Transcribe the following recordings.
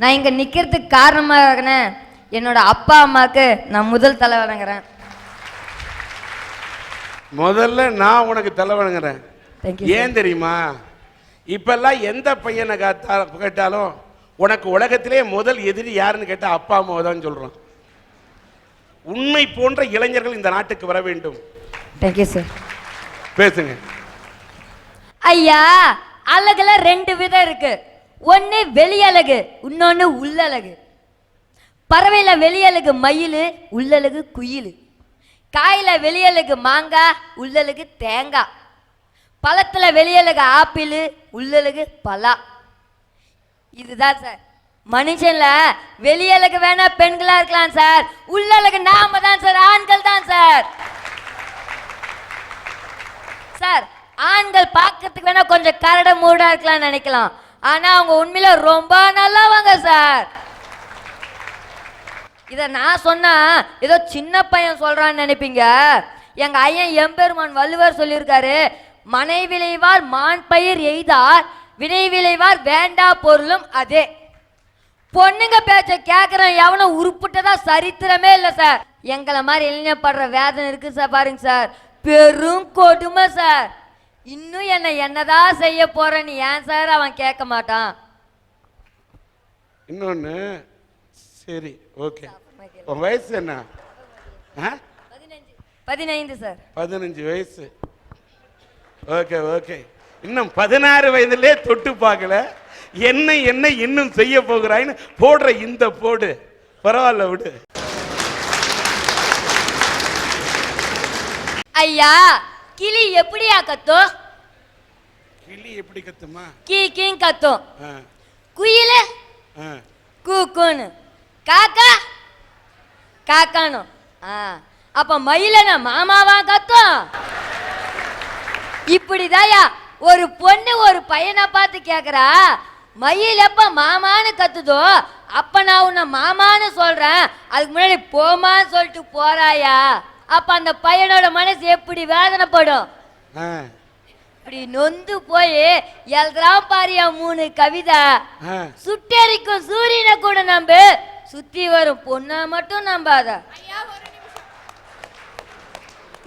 நான் இங்கே நிற்கிறதுக்கு காரணமாக என்னோட அப்பா அம்மாவுக்கு நான் முதல் தலை வணங்குறேன் முதல்ல நான் உனக்கு தலை வணங்குறேன் ஏன் தெரியுமா? இப்பெல்லாம் எந்த பையனை காத்தா கேட்டாலும் உனக்கு உலகத்திலே முதல் எதிரி யாருன்னு கேட்டா அப்பா அம்மாவை தான் சொல்றான் உண்மை போன்ற இளைஞர்கள் இந்த நாட்டுக்கு வர வேண்டும். தேங்க்யூ சார் பேசுங்க. ஐயா அழகுல ரெண்டு விதம் இருக்கு. ஒன்று வெளியழகு இன்னொன்று உள்ளழகு. பறவையில் வெளியழகு மயில் உள்ளழகு குயில். காயில் வெளியழகு மாங்காய் உள்ளழகு தேங்காய் பழத்தில் வெளியழகு ஆப்பிள் உள்ளழகு பலா. இதுதான் சார். மனுஷன்ல வெளியழகு வேணா பெண்களா இருக்கலாம் சார். உள்ளழகு நாம தான் சார் ஆண்கள் தான் சார். சார் ஆண்கள் பார்க்கறதுக்கு வேணா கொஞ்சம் கரட மூடா இருக்கலாம்னு நினைக்கலாம். ஆனா அவங்க உண்மையில ரொம்ப நல்லவங்க சார். இத நான் சொன்னா ஏதோ சின்ன பையன் சொல்றான்னு நினைப்பீங்க? எங்க ஐயன் எம்பெருமான் வள்ளுவர் சொல்லியிருக்காரு மனை விளைவார் மான் பயிர் எய்தார் வினை விளைவார் வேண்டா பொருளும் அதே. பொண்ணுங்க பேச்ச கேட்குறேன் எவனும் உருப்பிட்டதா சரித்திரமே இல்லை சார். எங்களை மாதிரி இளைஞர் படுற வேதனை இருக்கு சார் பாருங்க சார். பெரும் கொடுமை சார். இன்னும் என்ன என்னதான் செய்ய போறேன்னு ஏன் சார் அவன் கேட்க மாட்டான்? இன்னொன்னு சரி ஓகே. உன் வயசு என்ன? பதினைந்து சார். பதினஞ்சு வயசு. Okay okay. இன்னும் பதினாறு வயதிலே தொட்டு பார்க்கல. என்ன என்ன இன்னும் செய்ய போகிறாய்ன்னு போடுற இந்த போடு. பரவாயில்ல விடு. ஐயா கிளி எப்படியா கத்தும்? கிளி எப்படி கத்துமா கீ கீங் கத்தும் குயிலு? ஆ. கூக்குன்னு. காக்கா? காக்கானும் அப்ப மயிலன மாமாவா கத்தும்? இப்படிதாயா ஒரு பொண்ணு ஒரு பையனை பார்த்து கேக்குறா மயில் எப்ப மாமான்னு கத்துதோ அப்ப நான் உன்னை மாமான்னு சொல்றேன். அதுக்கு முன்னாடி போமான்னு சொல்லிட்டு போறாயா அப்ப அந்த பையனோட மனசு எப்படி வேதனைப்படும்? இப்படி நொந்து போய் எழுதுறான் பாரியா மூணு கவிதை. சுட்டெரிக்கும் சூரியனை கூட நம்பு. சுத்தி வரும் பொண்ணை மட்டும் நம்பாத. ஐயா ஒரு நிமிஷம்.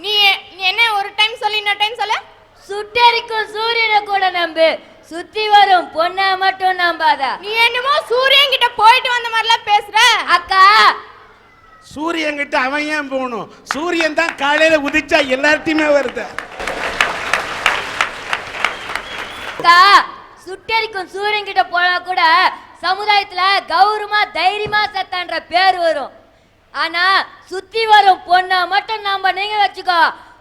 நீ நீ என்ன ஒரு டைம் சொல்லி இன்னொரு டைம் சொல்ல. சுட்டெரிக்கும் சூரியனை கூட நம்பு. சுத்தி வரும் பொண்ணை மட்டும் நம்பாத. நீ என்னமோ சூரியன் கிட்ட போயிட்டு வந்த மாதிரிலாம் பேசுற. அக்கா சூரியன் கிட்ட அவன் ஏன் போகணும்? சூரியன் தான் காலையில உதிச்சா எல்லார்ட்டையுமே வருது. அக்கா சூரியன் கிட்ட போனா கூட சமுதாயத்துல கௌரவமா தைரியமா செத்தான்ற பேர் வரும். ஆனா சுத்தி வரும் பொண்ணை மட்டும் நாம நீங்க வச்சுக்கோ.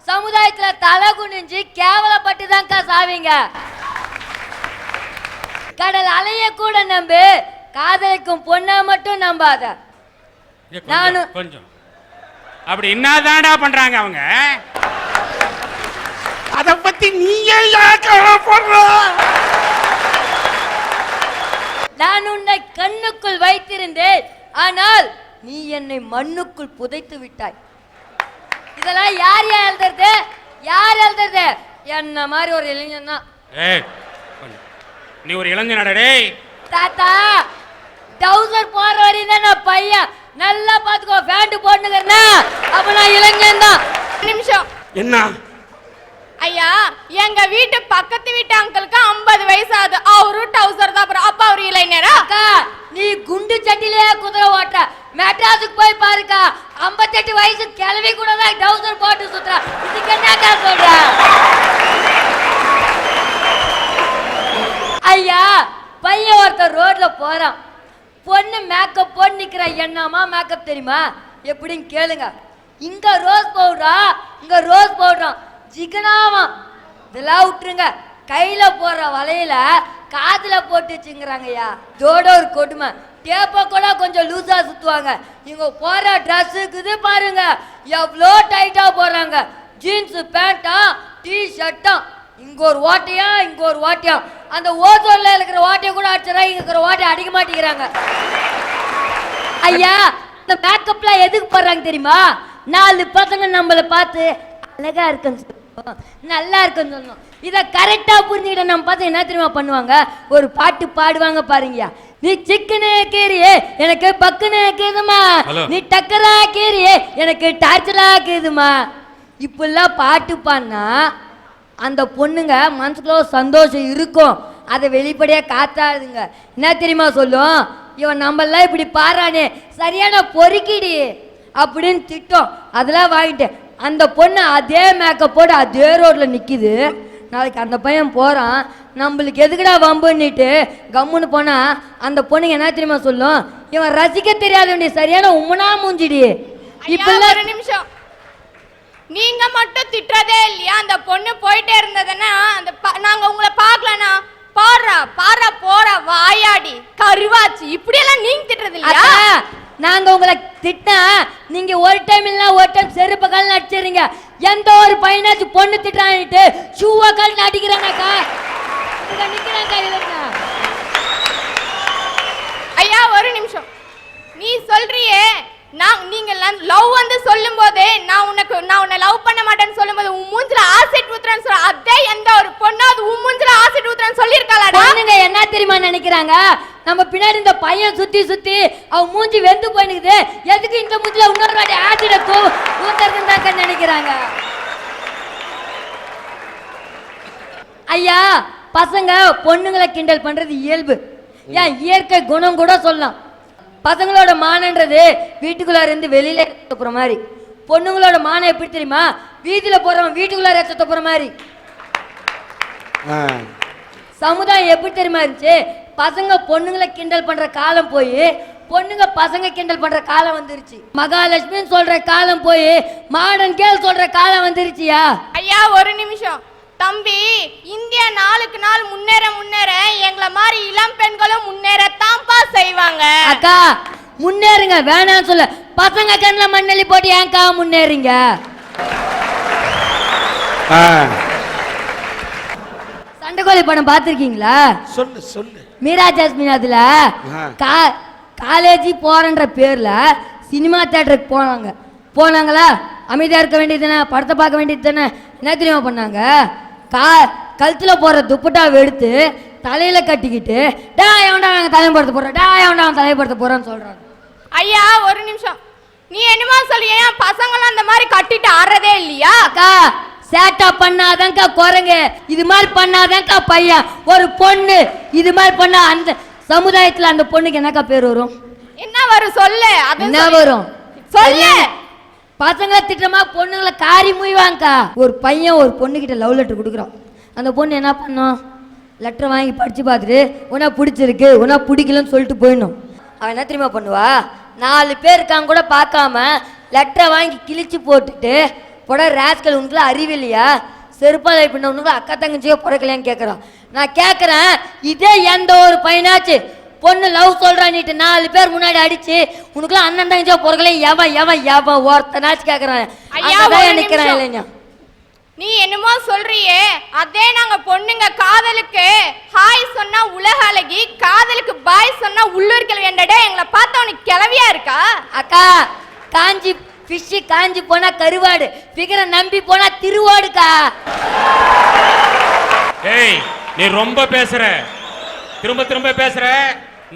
சமுதாயத்துல தலை குனிஞ்சு கேவலப்பட்டு தான்க்கா சாவீங்க. கடல் அலைய கூட நம்பு காதலிக்கும் பொண்ணை மட்டும் நம்பாத. ஏ, கொஞ்சம், நானு- கொஞ்சம். அப்படி என்னதான்டா பண்றாங்க அவங்க? அத பத்தி நீயே கவலைப்படுற? நான் உன்னை கண்ணுக்குள் வைத்திருந்தேன். ஆனால் நீ என்னை மண்ணுக்குள் புதைத்து விட்டாய். இதெல்லாம் யார் யார் எழுதுறது? யார் எழுதுறது? என்ன மாதிரி ஒரு இளைஞன் தான். ஏய். நீ ஒரு இளைஞனடா டேய். தாத்தா டவுசர் போற வரையும் தான் நான் பையன். நல்லா பாத்துக்கோ பேண்ட் போட்டுக்கிறேன்னா அப்ப நான் இளைஞன் தான். நிமிஷம். என்ன? ஐயா எங்க வீட்டு பக்கத்து வீட்டு அங்கிளுக்கு 50 வயசு ஆகுது அவரு டவுசர் தான் அப்புறம் அப்பா அவரு இளைஞரா? அக்கா நீ குண்டு சட்டிலே குதிரை ஓட்ட மெட்ராஸுக்கு போய் பாருக்கா. ஐம்பத்தெட்டு வயசு கிளவி கூட தான் டவுசர் போட்டு சுத்துறா. இதுக்கு என்னக்கா சொல்ற? ஐயா பையன் ஒருத்தர் ரோட்ல போறான். இருக்கிற போட்டு என்னமா மேக்கப் தெரியுமா? எப்படின்னு கேளுங்க. இங்க ரோஸ் பவுடரா இங்க ரோஸ் பவுடரா ஜிகனாவாம். இதெல்லாம் விட்டுருங்க. கையில போடுற வலையில காதுல போட்டு வச்சுங்கிறாங்கய்யா இதோட ஒரு கொடுமை. டேப்பை கூட கொஞ்சம் லூசா சுத்துவாங்க. இவங்க போற ட்ரெஸ் இருக்குது பாருங்க. எவ்வளோ டைட்டா போடுறாங்க. ஜீன்ஸ் பேண்டா டி ஷர்ட்டா இங்க ஒரு ஓட்டையா இங்க ஒரு ஓட்டையா அந்த ஓசோன்ல இருக்கிற ஓட்டையை கூட அடிச்சிடறா. இங்க இருக்கிற ஓட்டையை அடிக்க மாட்டேங்கிறாங்க. ஐயா இந்த மேக்கப்லாம் எதுக்கு போடுறாங்க தெரியுமா? நாலு பசங்க நம்மள பார்த்து அழகா இருக்குன்னு சொல்லணும் நல்லா இருக்குன்னு சொல்லணும். இதை கரெக்டா புரிஞ்சுக்கிட்ட நம்ம பார்த்து என்ன தெரியுமா பண்ணுவாங்க? ஒரு பாட்டு பாடுவாங்க பாருங்கய்யா. நீ சிக்கனு கீரியே எனக்கு பக்குன்னு கீதுமா. நீ டக்கரா கீரியே எனக்கு டார்ச்சலா கீதுமா இப்படிலாம் பாட்டு பாடினா அந்த பொண்ணுங்க மனசுக்குள்ள சந்தோஷம் இருக்கும். அதை வெளிப்படையாக காத்தாதுங்க. என்ன தெரியுமா சொல்லும்? இவன் நம்மளாம் இப்படி பாடுறானே சரியான பொறுக்கிடி அப்படின்னு திட்டம். அதெல்லாம் வாங்கிட்டேன் அந்த பொண்ணு அதே மேக்கப்போடு அதே ரோட்டில் நிற்கிது நாளைக்கு அந்த பையன் போகிறான் நம்மளுக்கு எதுக்குடா வம்புன்னுட்டு கம்முன்னு போனா அந்த பொண்ணுங்க என்ன தெரியுமா சொல்லும்? இவன் ரசிக்க தெரியாதவண்டி சரியான உம்மனா மூஞ்சிடி. இப்பெல்லாம் ஒரு நிமிஷம். நீங்க மட்டும் திட்டுறதே இல்லையா? அந்த பொண்ணு போயிட்டே இருந்ததுன்னா அந்த நாங்க உங்களை பார்க்கலனா பாடுறா பாடுறா போறா வாயாடி கருவாச்சு இப்படி எல்லாம் நீங்க திட்டுறது இல்லையா நாங்க உங்களை திட்டா நீங்க ஒரு டைம் இல்ல ஒரு டைம் செருப்பு கால் அடிச்சிடுறீங்க. எந்த ஒரு பையனாச்சும் பொண்ணு திட்டான்ட்டு ஷூவா கால் அடிக்கிறாங்கக்கா இங்க நிக்கிறாங்க இல்லைங்க ஐயா ஒரு நிமிஷம். நீ சொல்றியே நான் நீங்க லவ் வந்து சொல்லும் போதே நான் உனக்கு நான் உன்னை லவ் பண்ண மாட்டேன்னு சொல்லும்போது உன் மூஞ்சில ஆசிட் ஊத்துறேன்னு சொல்ல அதே எந்த ஒரு பொண்ணு அது உன் மூஞ்சில ஆசிட் ஊத்துறேன்னு சொல்லியிருக்காளாடா பொண்ணுங்க என்ன தெரியுமா நினைக்கிறாங்க? நம்ம பின்னாடி இந்த பையன் சுத்தி சுத்தி அவன் மூஞ்சி வெந்து போயினுக்குது. எதுக்கு இந்த மூஞ்சில இன்னொரு வாட்டி ஆசிட தூ ஊத்துறதுன்னு நினைக்கிறாங்க. ஐயா பசங்க பொண்ணுங்களை கிண்டல் பண்றது இயல்பு. ஏன் இயற்கை குணம் கூட சொல்லலாம். பசங்களோட மானன்றது வீட்டுக்குள்ளார இருந்து வெளியில போற மாதிரி. பொண்ணுங்களோட மானம் எப்படி தெரியுமா? வீதியில போறவன் வீட்டுக்குள்ளார எடுத்து போற மாதிரி. சமுதாயம் எப்படி தெரியுமா இருந்துச்சு? பசங்க பொண்ணுங்களை கிண்டல் பண்ற காலம் போய் பொண்ணுங்க பசங்க கிண்டல் பண்ற காலம் வந்துருச்சு. மகாலட்சுமின்னு சொல்ற காலம் போய் மாடர்ன் கேள் சொல்ற காலம் வந்துருச்சியா? ஐயா ஒரு நிமிஷம். தம்பி இந்தியா நாளுக்கு நாள் முன்னேற முன்னேற எங்களை மாதிரி இளம் பெண்களும் முன்னேறத்தான்ப்பா செய்வாங்க. அக்கா முன்னேறுங்க வேணாம்னு சொல்ல. பசங்க கண்ணில் மண்ணெல்லி போட்டு ஏன்க்கா முன்னேறீங்க? சண்டைக்கோழி படம் பார்த்துருக்கீங்களா? சொல்லு சொல்லு. மீரா ஜாஸ்மின் அதுல காலேஜ் போறன்ற பேர்ல சினிமா தேட்டருக்கு போனாங்க. போனாங்களா? அமைதியா இருக்க வேண்டியது தானே? படத்தை பார்க்க வேண்டியது தானே? என்ன தெரியுமா பண்ணாங்க? கா கழுத்துல போற துப்பட்டாவை எடுத்து தலையில கட்டிக்கிட்டு டா எவன்டா நாங்க தலைமைப்படுத்த போறோம். டா எவன்டா அவன் தலைமைப்படுத்த போறோம்னு சொல்றாங்க. ஐயா ஒரு நிமிஷம். நீ என்னமா சொல்லியா ஏன் பசங்களாம் அந்த மாதிரி கட்டிட்டு ஆடுறதே இல்லையா? அக்கா சேட்டா பண்ணாதான்க்கா குரங்கு இது மாதிரி பண்ணாதான்க்கா பையன். ஒரு பொண்ணு இது மாதிரி பண்ணா அந்த சமுதாயத்துல அந்த பொண்ணுக்கு என்னக்கா பேர் வரும்? என்ன வரும்? சொல்லு. என்ன வரும்? சொல்லு. பசங்களை திட்டமா பொண்ணுங்களை காரி முய்வாங்கக்கா ஒரு பையன் ஒரு பொண்ணுகிட்ட லவ் லெட்டர் கொடுக்குறான். அந்த பொண்ணு என்ன பண்ணும்? லெட்டர் வாங்கி படிச்சு பார்த்துட்டு உனா பிடிச்சிருக்கு உனா பிடிக்கலன்னு சொல்லிட்டு போயிடணும். அவன் என்ன தெரியுமா பண்ணுவா? நாலு பேர் இருக்காங்க கூட பார்க்காம லெட்டரை வாங்கி கிழிச்சு போட்டுட்டு போட ரேஸ்கல் உனக்குலாம் அறிவில்லையா செருப்பாலை பின்ன உனக்கு அக்கா தங்கச்சியோ பிறக்கலையான்னு கேட்குறான் நான் கேட்குறேன் இதே எந்த ஒரு பையனாச்சு பொண்ணு லவ் சொல்றான்னுட்டு நாலு பேர் முன்னாடி அடிச்சு உனக்குலாம் அண்ணன் தங்கச்சியோ பிறக்கலையே எவன் எவன் எவன் ஒருத்தனாச்சும் கேட்குறான். ஐயா, நிற்கிறான். இல்லைங்க. நீ என்னமோ சொல்றியே அதே நாங்க பொண்ணுங்க காதலுக்கு ஹாய் சொன்னா உலக அழகி காதலுக்கு பாய் சொன்னா உள்ளூர் கிழவி என்றடே எங்களை பார்த்தா உனக்கு கிளவியா இருக்கா? அக்கா காஞ்சி ஃபிஷ்ஷு காஞ்சி போனா கருவாடு ஃபிகரை நம்பி போனா திருவாடுக்கா? ஏய் நீ ரொம்ப பேசுற. திரும்ப திரும்ப பேசுற.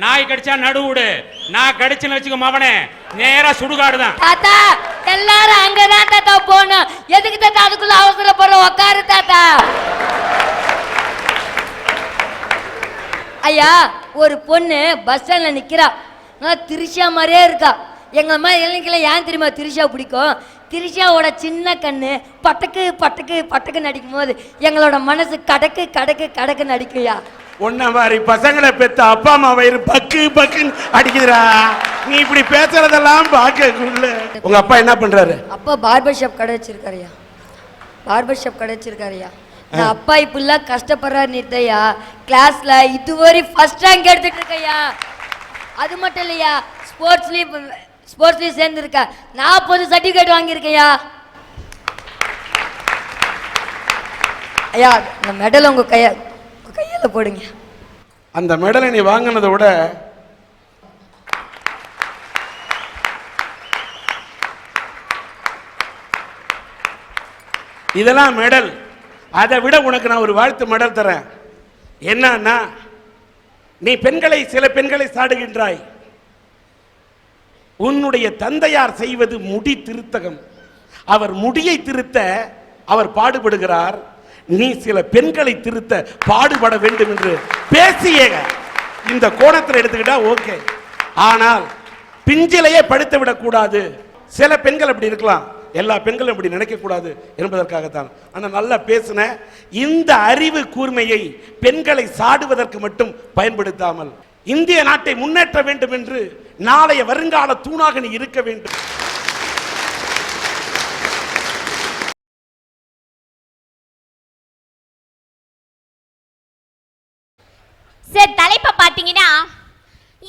நாய் கடிச்சா நடுவுடு நான் கடிச்சுன்னு வச்சுக்க மவனே. நேரா சுடுகாடு தான் தாத்தா எல்லாரும் அங்கதான் தாத்தா போகணும். எதுக்கு தாத்தா அதுக்குள்ள அவசரப்படுற உக்காரு தாத்தா. ஐயா ஒரு பொண்ணு பஸ் ஸ்டாண்ட்ல நிக்கிறா. நல்லா திரிஷா மாதிரியே இருக்கா. எங்க மாதிரி இளைஞர்களை ஏன் தெரியுமா திரிஷா பிடிக்கும்? திரிஷாவோட சின்ன கண்ணு பட்டக்கு பட்டக்கு பட்டக்கு நடிக்கும் போது எங்களோட மனசு கடக்கு கடக்கு கடக்கு நடிக்கும்யா. உன்ன மாதிரி பசங்களை பெத்த அப்பா அம்மா வயிறு பக்கு பக்குன்னு அடிக்குதுடா. நீ இப்படி பேசுறதெல்லாம் பார்க்கக்குள்ள. உங்க அப்பா என்ன பண்றாரு? அப்பா பார்பர் ஷாப் கடை வச்சிருக்காருயா. பார்பர் ஷாப் கடை வச்சிருக்காருயா. நான் அப்பா இப்படிலாம் கஷ்டப்படுறாரு நிறுத்தையா கிளாஸ்ல இதுவரை ஃபர்ஸ்ட் ரேங்க் எடுத்துட்டு இருக்கையா. அது மட்டும் இல்லையா ஸ்போர்ட்ஸ்லயும் ஸ்போர்ட்ஸ்லயும் சேர்ந்துருக்கா. நாற்பது சர்டிஃபிகேட் வாங்கியிருக்கையா? ஐயா இந்த மெடல் உங்க கைய உங்க கையில போடுங்க. அந்த மெடலை நீ வாங்கினதை விட இதெல்லாம் மெடல் அதை விட உனக்கு நான் ஒரு வாழ்த்து மெடல் தரேன். என்னன்னா நீ பெண்களை சில பெண்களை சாடுகின்றாய். உன்னுடைய தந்தையார் செய்வது முடி திருத்தகம். அவர் முடியை திருத்த அவர் பாடுபடுகிறார். நீ சில பெண்களை திருத்த பாடுபட வேண்டும் என்று பேசிய இந்த கோணத்தில் எடுத்துக்கிட்டா ஓகே. ஆனால் பிஞ்சிலையே படுத்து விடக்கூடாது சில பெண்கள் அப்படி இருக்கலாம். எல்லா பெண்களும் இப்படி நினைக்கக்கூடாது என்பதற்காகத்தான். ஆனால் நல்லா பேசின. இந்த அறிவு கூர்மையை பெண்களை சாடுவதற்கு மட்டும் பயன்படுத்தாமல் இந்திய நாட்டை முன்னேற்ற வேண்டும் என்று நாளைய வருங்கால தூணாக நீ இருக்க வேண்டும். சார் தலைப்பை பார்த்தீங்கன்னா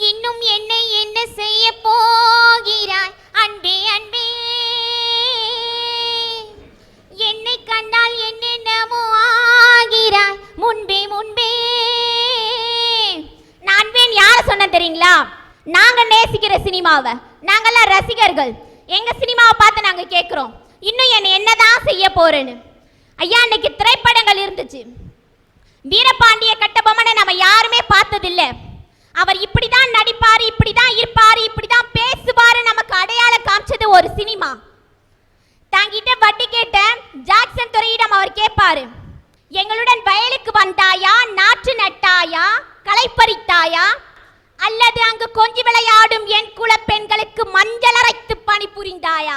இன்னும் என்னை என்ன செய்ய போகிறாய்? அன்பே அன்பே. சினிமாவை. நாங்கெல்லாம் ரசிகர்கள். எங்க சினிமாவை பார்த்து நாங்க கேட்குறோம் இன்னும் என்னை என்னதான் செய்ய போறேன்னு. ஐயா இன்னைக்கு திரைப்படங்கள் இருந்துச்சு. வீரபாண்டிய கட்டபொம்மனை நம்ம யாருமே பார்த்ததில்ல. அவர் இப்படிதான் நடிப்பாரு இருப்பார் இருப்பாரு இப்படிதான் பேசுவாரு நமக்கு அடையாளம் காமிச்சது ஒரு சினிமா. தாங்கிட்ட வட்டி கேட்ட ஜாக்சன் துறையிடம் அவர் கேட்பாரு எங்களுடன் வயலுக்கு வந்தாயா நாற்று நட்டாயா களைப்பறித்தாயா அல்லது அங்கு கொஞ்சி விளையாடும் என் குல பெண்களுக்கு மஞ்சள் அரைத்து பணிபுரிந்தாயா?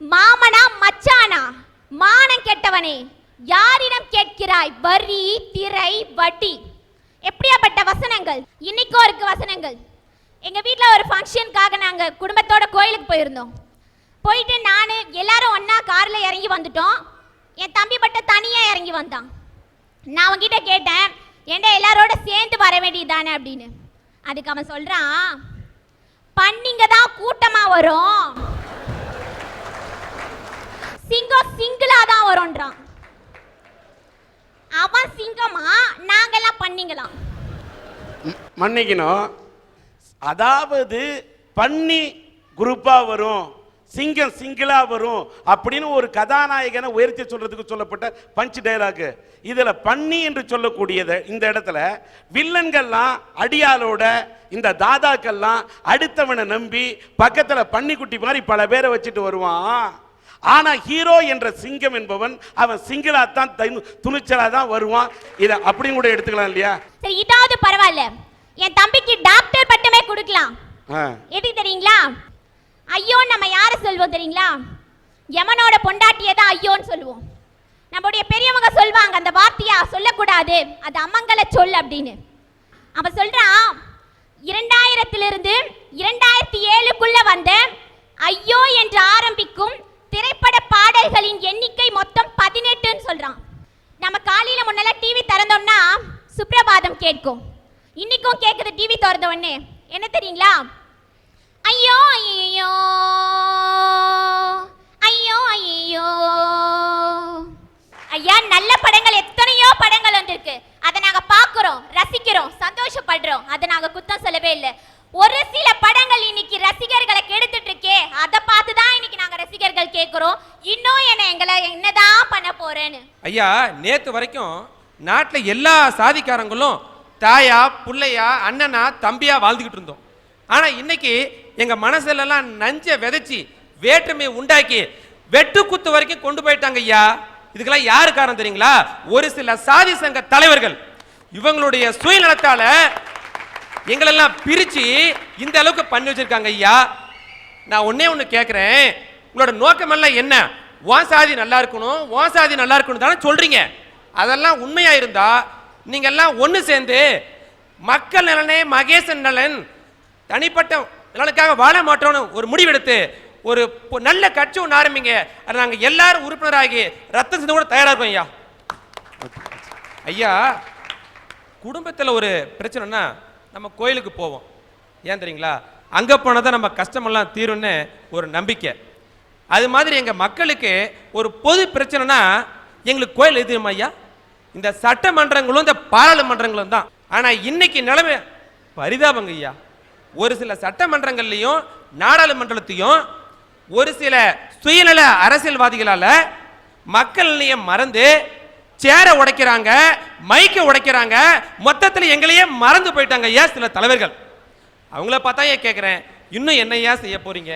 மாமனா மச்சானா? மானம் கெட்டவனே யாரிடம் கேட்கிறாய்? வரி திரை வட்டி. எப்படியாப்பட்ட வசனங்கள்? இன்னைக்கும் இருக்கு வசனங்கள். எங்க வீட்டில் ஒரு ஃபங்க்ஷனுக்காக நாங்கள் குடும்பத்தோட கோயிலுக்கு போயிருந்தோம். போயிட்டு நான் எல்லாரும் ஒன்றா காரில் இறங்கி வந்துட்டோம். என் தம்பி மட்டும் தனியாக இறங்கி வந்தான். நான் அவங்ககிட்ட கேட்டேன் ஏன்டா எல்லாரோட சேர்ந்து வர வேண்டியதானே? அப்படின்னு. அதுக்கு அவன் சொல்றான் பண்ணிங்க தான் கூட்டமா வரும். சிங்கம் சிங்கிளா தான் வரும்ன்றான். அவன் சிங்கமா? நாங்கெல்லாம் பண்ணிங்களாம் மன்னிக்கணும். அதாவது பண்ணி குரூப்பா வரும். சிங்கம் சிங்கிளா வரும் அப்படின்னு ஒரு கதாநாயகனை உயர்த்தி சொல்றதுக்கு சொல்லப்பட்ட பஞ்ச் டைலாக் இதுல பண்ணி என்று சொல்லக்கூடியது இந்த இடத்துல வில்லன்கள்லாம் அடியாளோட இந்த தாதாக்கள்லாம் அடுத்தவனை நம்பி பக்கத்துல பன்னிக்குட்டி மாதிரி பல பேரை வச்சுட்டு வருவான். ஆனா ஹீரோ என்ற சிங்கம் என்பவன் அவன் சிங்கிளா தான் துணிச்சலா தான் வருவான். இதை அப்படியும் கூட எடுத்துக்கலாம் இல்லையா? சரி இதாவது பரவாயில்ல. என் தம்பிக்கு டாக்டர் பட்டமே கொடுக்கலாம். எதுக்கு தெரியுங்களா? ஐயோ நம்ம யாரை சொல்வோம் தெரியுங்களா? யமனோட பொண்டாட்டியை தான் ஐயோன்னு சொல்லுவோம் நம்முடைய பெரியவங்க சொல்வாங்க அந்த வார்த்தையா சொல்லக்கூடாது அது அம்மங்கல சொல் அப்படின்னு. அவன் சொல்றான் இரண்டாயிரத்திலிருந்து இரண்டாயிரத்தி ஏழுக்குள்ள வந்த ஐயோ என்று ஆரம்பிக்கும் திரைப்பட பாடல்களின் எண்ணிக்கை மொத்தம் பதினெட்டுன்னு சொல்றான். நம்ம காலையில முன்னெல்லாம் டிவி திறந்தோம்னா சுப்ரபாதம் கேட்கும். இன்னைக்கும் கேட்குது டிவி திறந்த உடனே. என்ன தெரியுங்களா? ஐயோ ஐயோ ஐயோ ஐயோ ஐயா நல்ல படங்கள் எத்தனையோ படங்கள் வந்திருக்கு. அதை நாங்க பாக்குறோம் ரசிக்கிறோம் சந்தோஷப்படுறோம். அதை நாங்க குத்தம் சொல்லவே இல்லை. ஒரு சில படங்கள் இன்னைக்கு ரசிகர்களை கெடுத்துட்டு இருக்கே அதை பார்த்து தான் இன்னைக்கு நாங்க ரசிகர்கள் கேட்கிறோம். இன்னும் என்ன எங்களை என்னதான் பண்ண போறேன்னு. ஐயா நேத்து வரைக்கும் நாட்டில் எல்லா சாதிக்காரங்களும் தாயா புள்ளையா அண்ணனா தம்பியா வாழ்ந்துகிட்டு இருந்தோம். ஆனால் இன்னைக்கு எங்கள் மனசுலலாம் நஞ்சை விதைச்சி வேற்றுமையை உண்டாக்கி வெட்டு குத்து வரைக்கும் கொண்டு போயிட்டாங்க ஐயா. இதுக்கெல்லாம் யாரு காரணம் தெரியுங்களா? ஒரு சில சாதி சங்க தலைவர்கள். இவங்களுடைய சுயநலத்தால எங்களெல்லாம் பிரித்து இந்த அளவுக்கு பண்ணி வச்சிருக்காங்க ஐயா. நான் ஒன்னே ஒன்று கேட்குறேன் உங்களோட நோக்கமெல்லாம் என்ன? உன் சாதி நல்லா இருக்கணும் உன் சாதி நல்லா இருக்கணும் தானே சொல்கிறீங்க அதெல்லாம் உண்மையாக இருந்தால் நீங்கள் எல்லாம் ஒன்று சேர்ந்து மக்கள் நலனே மகேசன் நலன் தனிப்பட்ட நலனுக்காக வாழ மாட்டோம்னு ஒரு முடிவெடுத்து ஒரு பொ- நல்ல கட்சி ஒன்று ஆரம்பிங்க. அதை நாங்கள் எல்லாரும் உறுப்பினராகி ரத்தம் சிந்து கூட தயாராக இருக்கோம் ஐயா. ஐயா குடும்பத்தில் ஒரு பிரச்சனைனா நம்ம கோயிலுக்கு போவோம். ஏன் தெரியுங்களா? அங்கே போனால் தான் நம்ம கஷ்டமெல்லாம் தீரும்னு ஒரு நம்பிக்கை. அது மாதிரி எங்கள் மக்களுக்கு ஒரு பொது பிரச்சனைனா எங்களுக்கு கோயில் எதிரும் ஐயா? இந்த சட்டமன்றங்களும் இந்த பாராளுமன்றங்களும் தான். ஆனால் இன்னைக்கு நிலைமை பரிதாபங்க ஐயா. ஒரு சில சட்டமன்றங்கள்லையும் நாடாளுமன்றத்தையும் ஒரு சில சுயநல அரசியல்வாதிகளால் மக்கள் மறந்து சேரை உடைக்கிறாங்க மைக்கை உடைக்கிறாங்க மொத்தத்தில் எங்களையே மறந்து போயிட்டாங்க ஏன் சில தலைவர்கள். அவங்கள பார்த்தா ஏன் கேட்குறேன் இன்னும் என்னையா செய்ய போறீங்க?